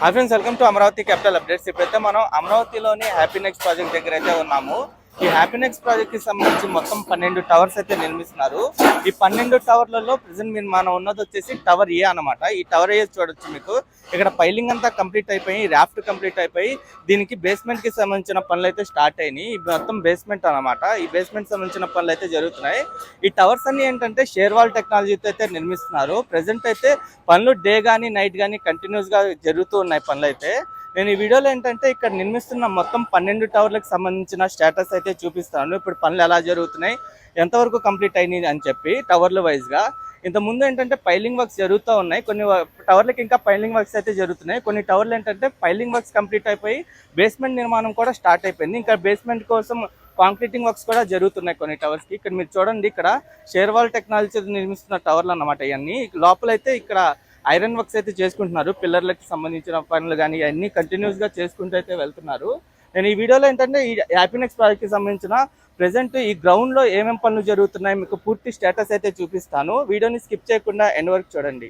Hi friends welcome to Amaravati capital updates. ఇప్పుడైతే మనం అమరావతిలోని హ్యాపీ నెక్స్ట్ ప్రాజెక్ట్ దగ్గర అయితే ఉన్నాము. ఈ హ్యాపీనెక్స్ ప్రాజెక్ట్కి సంబంధించి మొత్తం పన్నెండు టవర్స్ అయితే నిర్మిస్తున్నారు. ఈ పన్నెండు టవర్లలో ప్రజెంట్ మీరు మనం ఉన్నది వచ్చేసి టవర్ ఏ అన్నమాట. ఈ టవర్ ఏ చూడొచ్చు మీకు. ఇక్కడ పైలింగ్ అంతా కంప్లీట్ అయిపోయి రాఫ్ట్ కంప్లీట్ అయిపోయి దీనికి బేస్మెంట్కి సంబంధించిన పనులు అయితే స్టార్ట్ అయినాయి. ఈ మొత్తం బేస్మెంట్ అన్నమాట. ఈ బేస్మెంట్ సంబంధించిన పనులు అయితే జరుగుతున్నాయి. ఈ టవర్స్ అన్ని ఏంటంటే షేర్వాల్ టెక్నాలజీతో అయితే నిర్మిస్తున్నారు. ప్రజెంట్ అయితే పనులు డే కానీ నైట్ కానీ కంటిన్యూస్గా జరుగుతూ ఉన్నాయి పనులు అయితే. నేను ఈ వీడియోలో ఏంటంటే ఇక్కడ నిర్మిస్తున్న మొత్తం పన్నెండు టవర్లకు సంబంధించిన స్టేటస్ అయితే చూపిస్తాను. ఇప్పుడు పనులు ఎలా జరుగుతున్నాయి ఎంతవరకు కంప్లీట్ అయినాయి అని చెప్పి టవర్ల వైజ్గా. ఇంత ముందు ఏంటంటే పైలింగ్ వర్క్స్ జరుగుతూ ఉన్నాయి. కొన్ని వ- టవర్లకి ఇంకా పైలింగ్ వర్క్స్ అయితే జరుగుతున్నాయి. కొన్ని టవర్లు ఏంటంటే పైలింగ్ వర్క్స్ కంప్లీట్ అయిపోయి బేస్మెంట్ నిర్మాణం కూడా స్టార్ట్ అయిపోయింది. ఇంకా బేస్మెంట్ కోసం కాంక్రీటింగ్ వర్క్స్ కూడా జరుగుతున్నాయి కొన్ని టవర్స్కి ఇక్కడ మీరు చూడండి ఇక్కడ షేర్వాల్ టెక్నాలజీ నిర్మిస్తున్న టవర్లు అన్నమాట ఇవన్నీ లోపలైతే ఇక్కడ ఐరన్ వర్క్స్ అయితే చేసుకుంటున్నారు. పిల్లర్లకు సంబంధించిన పనులు కానీ ఇవన్నీ కంటిన్యూస్గా చేసుకుంటూ అయితే వెళ్తున్నారు. నేను ఈ వీడియోలో ఏంటంటే ఈ హ్యాపీనెక్స్ ప్రాజెక్ట్కి సంబంధించిన ప్రెసెంట్ ఈ గ్రౌండ్లో ఏమేం పనులు జరుగుతున్నాయి మీకు పూర్తి స్టేటస్ అయితే చూపిస్తాను. వీడియోని స్కిప్ చేయకుండా ఎండ్ వరకు చూడండి.